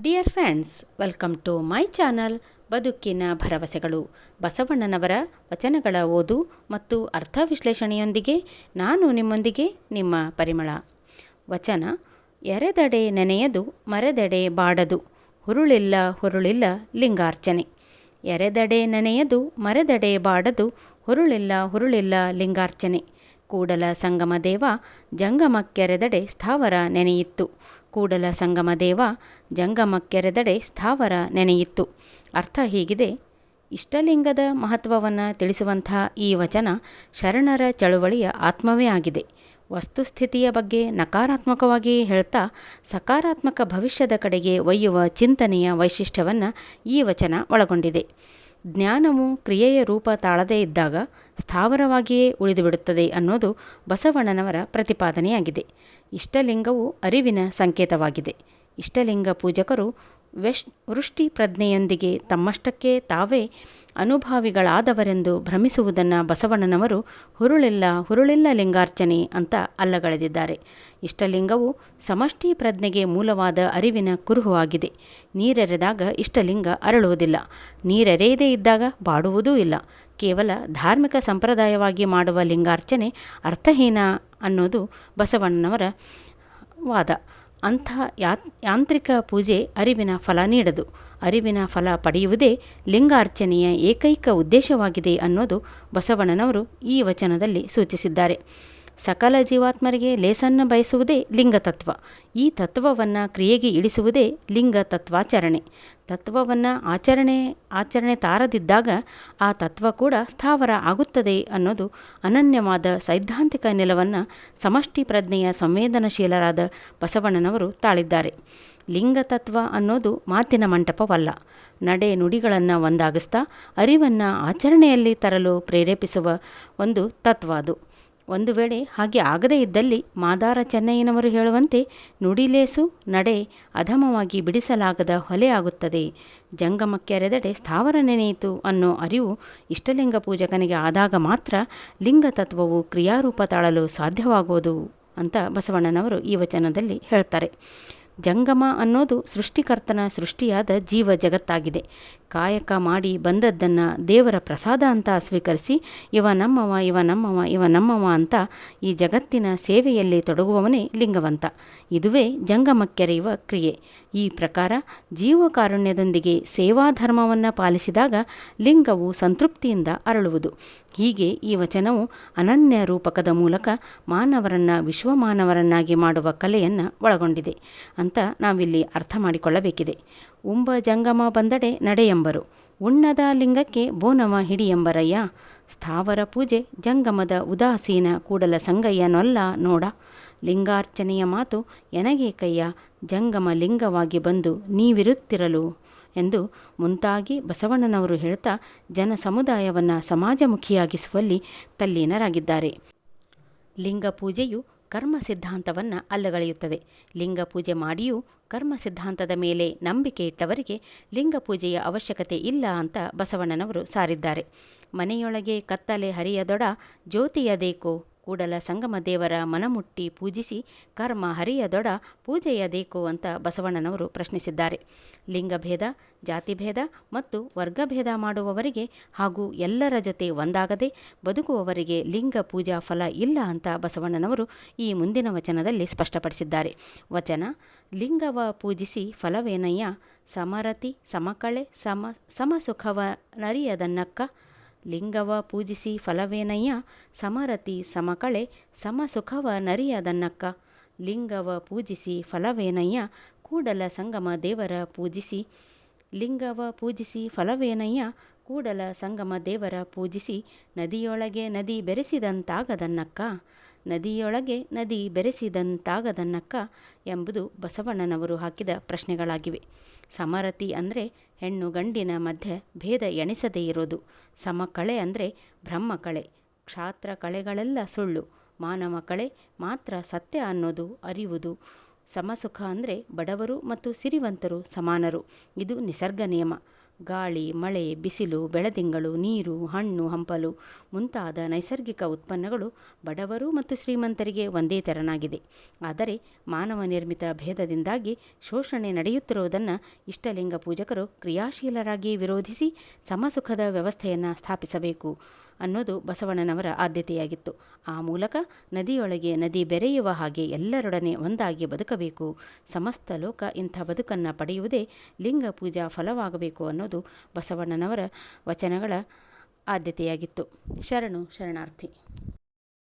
Dear friends welcome to my channel ಬದುಕಿನ ಭರವಸೆಗಳು. ಬಸವಣ್ಣನವರ ವಚನಗಳ ಓದು ಮತ್ತು ಅರ್ಥ ವಿಶ್ಲೇಷಣೆಯೊಂದಿಗೆ ನಾನು ನಿಮ್ಮೊಂದಿಗೆ ನಿಮ್ಮ ಪರಿಮಳ. ವಚನ, ಎರೆದಡೆ ನೆನೆಯದು, ಮರೆದೆಡೆ ಬಾಡದು, ಹುರುಳಿಲ್ಲ ಹುರುಳಿಲ್ಲ ಲಿಂಗಾರ್ಚನೆ. ಎರೆದಡೆ ನೆನೆಯದು, ಮರೆದೆಡೆ ಬಾಡದು, ಹುರುಳಿಲ್ಲ ಹುರುಳಿಲ್ಲ ಲಿಂಗಾರ್ಚನೆ. ಕೂಡಲ ಸಂಗಮ ದೇವ ಜಂಗಮಕ್ಕೆರೆದಡೆ ಸ್ಥಾವರ ನೆನೆಯಿತ್ತು. ಕೂಡಲ ಸಂಗಮ ದೇವ ಜಂಗಮಕ್ಕೆರೆದಡೆ ಸ್ಥಾವರ ನೆನೆಯಿತ್ತು. ಅರ್ಥ ಹೀಗಿದೆ. ಇಷ್ಟಲಿಂಗದ ಮಹತ್ವವನ್ನು ತಿಳಿಸುವಂತಹ ಈ ವಚನ ಶರಣರ ಚಳುವಳಿಯ ಆತ್ಮವೇ ಆಗಿದೆ. ವಸ್ತುಸ್ಥಿತಿಯ ಬಗ್ಗೆ ನಕಾರಾತ್ಮಕವಾಗಿ ಹೇಳ್ತಾ ಸಕಾರಾತ್ಮಕ ಭವಿಷ್ಯದ ಕಡೆಗೆ ಒಯ್ಯುವ ಚಿಂತನೆಯ ವೈಶಿಷ್ಟ್ಯವನ್ನು ಈ ವಚನ ಒಳಗೊಂಡಿದೆ. ಜ್ಞಾನವು ಕ್ರಿಯೆಯ ರೂಪ ತಾಳದೇ ಇದ್ದಾಗ ಸ್ಥಾವರವಾಗಿಯೇ ಉಳಿದುಬಿಡುತ್ತದೆ ಅನ್ನೋದು ಬಸವಣ್ಣನವರ ಪ್ರತಿಪಾದನೆಯಾಗಿದೆ. ಇಷ್ಟಲಿಂಗವು ಅರಿವಿನ ಸಂಕೇತವಾಗಿದೆ. ಇಷ್ಟಲಿಂಗ ಪೂಜಕರು ವೆಶ್ ವೃಷ್ಟಿ ಪ್ರಜ್ಞೆಯೊಂದಿಗೆ ತಮ್ಮಷ್ಟಕ್ಕೆ ತಾವೇ ಅನುಭಾವಿಗಳಾದವರೆಂದು ಭ್ರಮಿಸುವುದನ್ನು ಬಸವಣ್ಣನವರು ಹುರುಳಿಲ್ಲ ಹುರುಳಿಲ್ಲ ಲಿಂಗಾರ್ಚನೆ ಅಂತ ಅಲ್ಲಗಳೆದಿದ್ದಾರೆ. ಇಷ್ಟಲಿಂಗವು ಸಮಷ್ಟಿ ಪ್ರಜ್ಞೆಗೆ ಮೂಲವಾದ ಅರಿವಿನ ಕುರುಹು ಆಗಿದೆ. ನೀರೆರೆದಾಗ ಇಷ್ಟಲಿಂಗ ಅರಳುವುದಿಲ್ಲ. ನೀರೆರೆಯದೇ ಇದ್ದಾಗ ಬಾಡುವುದೂ ಇಲ್ಲ. ಕೇವಲ ಧಾರ್ಮಿಕ ಸಂಪ್ರದಾಯವಾಗಿ ಮಾಡುವ ಲಿಂಗಾರ್ಚನೆ ಅರ್ಥಹೀನ ಅನ್ನೋದು ಬಸವಣ್ಣನವರ ವಾದ. ಅಂಥ ಯಾ ಯಾಂತ್ರಿಕ ಪೂಜೆ ಅರಿವಿನ ಫಲ ನೀಡದು. ಅರಿವಿನ ಫಲ ಪಡೆಯುವುದೇ ಲಿಂಗಾರ್ಚನೆಯ ಏಕೈಕ ಉದ್ದೇಶವಾಗಿದೆ ಅನ್ನೋದು ಬಸವಣ್ಣನವರು ಈ ವಚನದಲ್ಲಿ ಸೂಚಿಸಿದ್ದಾರೆ. ಸಕಲ ಜೀವಾತ್ಮರಿಗೆ ಲೇಸನ್ನು ಬಯಸುವುದೇ ಲಿಂಗತತ್ವ. ಈ ತತ್ವವನ್ನು ಕ್ರಿಯೆಗೆ ಇಳಿಸುವುದೇ ಲಿಂಗ ತತ್ವಾಚರಣೆ ತತ್ವವನ್ನು ಆಚರಣೆ ಆಚರಣೆ ತಾರದಿದ್ದಾಗ ಆ ತತ್ವ ಕೂಡ ಸ್ಥಾವರ ಆಗುತ್ತದೆ ಅನ್ನೋದು ಅನನ್ಯವಾದ ಸೈದ್ಧಾಂತಿಕ ನೆಲವನ್ನು ಸಮಷ್ಟಿ ಪ್ರಜ್ಞೆಯ ಸಂವೇದನಶೀಲರಾದ ಬಸವಣ್ಣನವರು ತಾಳಿದ್ದಾರೆ. ಲಿಂಗತತ್ವ ಅನ್ನೋದು ಮಾತಿನ ಮಂಟಪವಲ್ಲ. ನಡೆ ನುಡಿಗಳನ್ನು ಒಂದಾಗಿಸ್ತಾ, ಅರಿವನ್ನು ಆಚರಣೆಯಲ್ಲಿ ತರಲು ಪ್ರೇರೇಪಿಸುವ ಒಂದು ತತ್ವ ಅದು. ಒಂದು ವೇಳೆ ಹಾಗೆ ಆಗದೇ ಇದ್ದಲ್ಲಿ ಮಾದಾರ ಚೆನ್ನಯ್ಯನವರು ಹೇಳುವಂತೆ ನುಡಿಲೇಸು ನಡೆ ಅಧಮವಾಗಿ ಬಿಡಿಸಲಾಗದ ಹೊಲೆ ಆಗುತ್ತದೆ. ಜಂಗಮಕ್ಕೆರೆದಡೆ ಸ್ಥಾವರ ನೆನೆಯಿತು ಅನ್ನೋ ಅರಿವು ಇಷ್ಟಲಿಂಗ ಪೂಜಕನಿಗೆ ಆದಾಗ ಮಾತ್ರ ಲಿಂಗತತ್ವವು ಕ್ರಿಯಾರೂಪ ತಾಳಲು ಸಾಧ್ಯವಾಗುವುದು ಅಂತ ಬಸವಣ್ಣನವರು ಈ ವಚನದಲ್ಲಿ ಹೇಳ್ತಾರೆ. ಜಂಗಮ ಅನ್ನೋದು ಸೃಷ್ಟಿಕರ್ತನ ಸೃಷ್ಟಿಯಾದ ಜೀವ ಜಗತ್ತಾಗಿದೆ. ಕಾಯಕ ಮಾಡಿ ಬಂದದ್ದನ್ನು ದೇವರ ಪ್ರಸಾದ ಅಂತ ಸ್ವೀಕರಿಸಿ, ಇವ ನಮ್ಮವ ಇವ ನಮ್ಮವ ಇವ ನಮ್ಮವ ಅಂತ ಈ ಜಗತ್ತಿನ ಸೇವೆಯಲ್ಲಿ ತೊಡಗುವವನೇ ಲಿಂಗವಂತ. ಇದುವೇ ಜಂಗಮಕ್ಕೆರೆಯುವ ಕ್ರಿಯೆ. ಈ ಪ್ರಕಾರ ಜೀವಕಾರುಣ್ಯದೊಂದಿಗೆ ಸೇವಾಧರ್ಮವನ್ನು ಪಾಲಿಸಿದಾಗ ಲಿಂಗವು ಸಂತೃಪ್ತಿಯಿಂದ ಅರಳುವುದು. ಹೀಗೆ ಈ ವಚನವು ಅನನ್ಯ ರೂಪಕದ ಮೂಲಕ ಮಾನವರನ್ನು ವಿಶ್ವಮಾನವರನ್ನಾಗಿ ಮಾಡುವ ಕಲೆಯನ್ನು ಒಳಗೊಂಡಿದೆ. ಅಂತ ನಾವಿಲ್ಲಿ ಅರ್ಥ ಮಾಡಿಕೊಳ್ಳಬೇಕಿದೆ. ಉಂಬ ಜಂಗಮ ಬಂದಡೆ ಎಂಬರು. ಉಣ್ಣದ ಲಿಂಗಕ್ಕೆ ಬೋನವ ಹಿಡಿಯೆಂಬರಯ್ಯ ಸ್ಥಾವರ ಪೂಜೆ ಜಂಗಮದ ಉದಾಸೀನ ಕೂಡಲ ಸಂಗಯ್ಯನೊಲ್ಲ ನೋಡ. ಲಿಂಗಾರ್ಚನೆಯ ಮಾತು ಎನಗೆ ಜಂಗಮ ಲಿಂಗವಾಗಿ ಬಂದು ನೀವಿರುತ್ತಿರಲು ಎಂದು ಮುಂತಾಗಿ ಬಸವಣ್ಣನವರು ಹೇಳ್ತಾ ಜನ ಸಮುದಾಯವನ್ನು ಸಮಾಜಮುಖಿಯಾಗಿಸುವಲ್ಲಿ ತಲ್ಲೀನರಾಗಿದ್ದಾರೆ. ಲಿಂಗ ಪೂಜೆಯು ಕರ್ಮ ಸಿದ್ಧಾಂತವನ್ನು ಅಲ್ಲಗಳೆಯುತ್ತದೆ. ಲಿಂಗ ಪೂಜೆ ಮಾಡಿಯೂ ಕರ್ಮ ಸಿದ್ಧಾಂತದ ಮೇಲೆ ನಂಬಿಕೆ ಇಟ್ಟವರಿಗೆ ಲಿಂಗ ಪೂಜೆಯ ಅವಶ್ಯಕತೆ ಇಲ್ಲ ಅಂತ ಬಸವಣ್ಣನವರು ಸಾರಿದ್ದಾರೆ. ಮನೆಯೊಳಗೆ ಕತ್ತಲೆ ಹರಿಯದೊಡ ಜ್ಯೋತಿಯದೇಕೋ ಕೂಡಲ ಸಂಗಮ ದೇವರ ಮನಮುಟ್ಟಿ ಪೂಜಿಸಿ ಕರ್ಮ ಹರಿಯದೊಡ ಪೂಜೆಯದೇಕು ಅಂತ ಬಸವಣ್ಣನವರು ಪ್ರಶ್ನಿಸಿದ್ದಾರೆ. ಲಿಂಗಭೇದ, ಜಾತಿಭೇದ ಮತ್ತು ವರ್ಗಭೇದ ಮಾಡುವವರಿಗೆ ಹಾಗೂ ಎಲ್ಲರ ಜೊತೆ ಒಂದಾಗದೆ ಬದುಕುವವರಿಗೆ ಲಿಂಗ ಪೂಜಾ ಫಲ ಇಲ್ಲ ಅಂತ ಬಸವಣ್ಣನವರು ಈ ಮುಂದಿನ ವಚನದಲ್ಲಿ ಸ್ಪಷ್ಟಪಡಿಸಿದ್ದಾರೆ. ವಚನ, ಲಿಂಗವ ಪೂಜಿಸಿ ಫಲವೇನಯ್ಯ? ಸಮರತಿ, ಸಮಕಳೆ, ಸಮ, ಸಮಸುಖವ ನರಿಯದನ್ನಕ್ಕ ಲಿಂಗವ ಪೂಜಿಸಿ ಫಲವೇನಯ್ಯ? ಸಮರತಿ ಸಮಕಳೆ ಸಮಸುಖವ ನರಿಯದನ್ನಕ್ಕ ಲಿಂಗವ ಪೂಜಿಸಿ ಫಲವೇನಯ್ಯ? ಕೂಡಲ ಸಂಗಮ ದೇವರ ಪೂಜಿಸಿ ಲಿಂಗವ ಪೂಜಿಸಿ ಫಲವೇನಯ್ಯ? ಕೂಡಲ ಸಂಗಮ ದೇವರ ಪೂಜಿಸಿ ನದಿಯೊಳಗೆ ನದಿ ಬೆರೆಸಿದಂತಾಗದನ್ನಕ್ಕ ನದಿಯೊಳಗೆ ನದಿ ಬೆರೆಸಿದಂತಾಗದನ್ನಕ್ಕ ಎಂಬುದು ಬಸವಣ್ಣನವರು ಹಾಕಿದ ಪ್ರಶ್ನೆಗಳಾಗಿವೆ. ಸಮರತಿ ಅಂದರೆ ಹೆಣ್ಣು ಗಂಡಿನ ಮಧ್ಯೆ ಭೇದ ಎಣಿಸದೇ ಇರೋದು ಸಮಕಳೆ ಅಂದರೆ ಬ್ರಹ್ಮಕಳೆ. ಕ್ಷಾತ್ರ ಕಳೆಗಳೆಲ್ಲ ಸುಳ್ಳು. ಮಾನವ ಕಳೆ ಮಾತ್ರ ಸತ್ಯ ಅನ್ನೋದು ಅರಿವುದು. ಸಮಸುಖ ಅಂದರೆ ಬಡವರು ಮತ್ತು ಸಿರಿವಂತರು ಸಮಾನರು. ಇದು ನಿಸರ್ಗ ನಿಯಮ. ಗಾಳಿ, ಮಳೆ, ಬಿಸಿಲು, ಬೆಳದಿಂಗಳು, ನೀರು, ಹಣ್ಣು, ಹಂಪಲು ಮುಂತಾದ ನೈಸರ್ಗಿಕ ಉತ್ಪನ್ನಗಳು ಬಡವರು ಮತ್ತು ಶ್ರೀಮಂತರಿಗೆ ಒಂದೇ ತೆರನಾಗಿದೆ. ಆದರೆ ಮಾನವ ನಿರ್ಮಿತ ಭೇದದಿಂದಾಗಿ ಶೋಷಣೆ ನಡೆಯುತ್ತಿರುವುದನ್ನು ಇಷ್ಟಲಿಂಗ ಪೂಜಕರು ಕ್ರಿಯಾಶೀಲರಾಗಿ ವಿರೋಧಿಸಿ ಸಮಸುಖದ ವ್ಯವಸ್ಥೆಯನ್ನು ಸ್ಥಾಪಿಸಬೇಕು ಅನ್ನೋದು ಬಸವಣ್ಣನವರ ಆದ್ಯತೆಯಾಗಿತ್ತು. ಆ ಮೂಲಕ ನದಿಯೊಳಗೆ ನದಿ ಬೆರೆಯುವ ಹಾಗೆ ಎಲ್ಲರೊಡನೆ ಒಂದಾಗಿ ಬದುಕಬೇಕು. ಸಮಸ್ತ ಲೋಕ ಇಂಥ ಬದುಕನ್ನು ಪಡೆಯುವುದೇ ಲಿಂಗ ಪೂಜಾ ಫಲವಾಗಬೇಕು ಅನ್ನೋದು ಬಸವಣ್ಣನವರ ವಚನಗಳ ಆದ್ಯತೆಯಾಗಿತ್ತು. ಶರಣು ಶರಣಾರ್ಥಿ.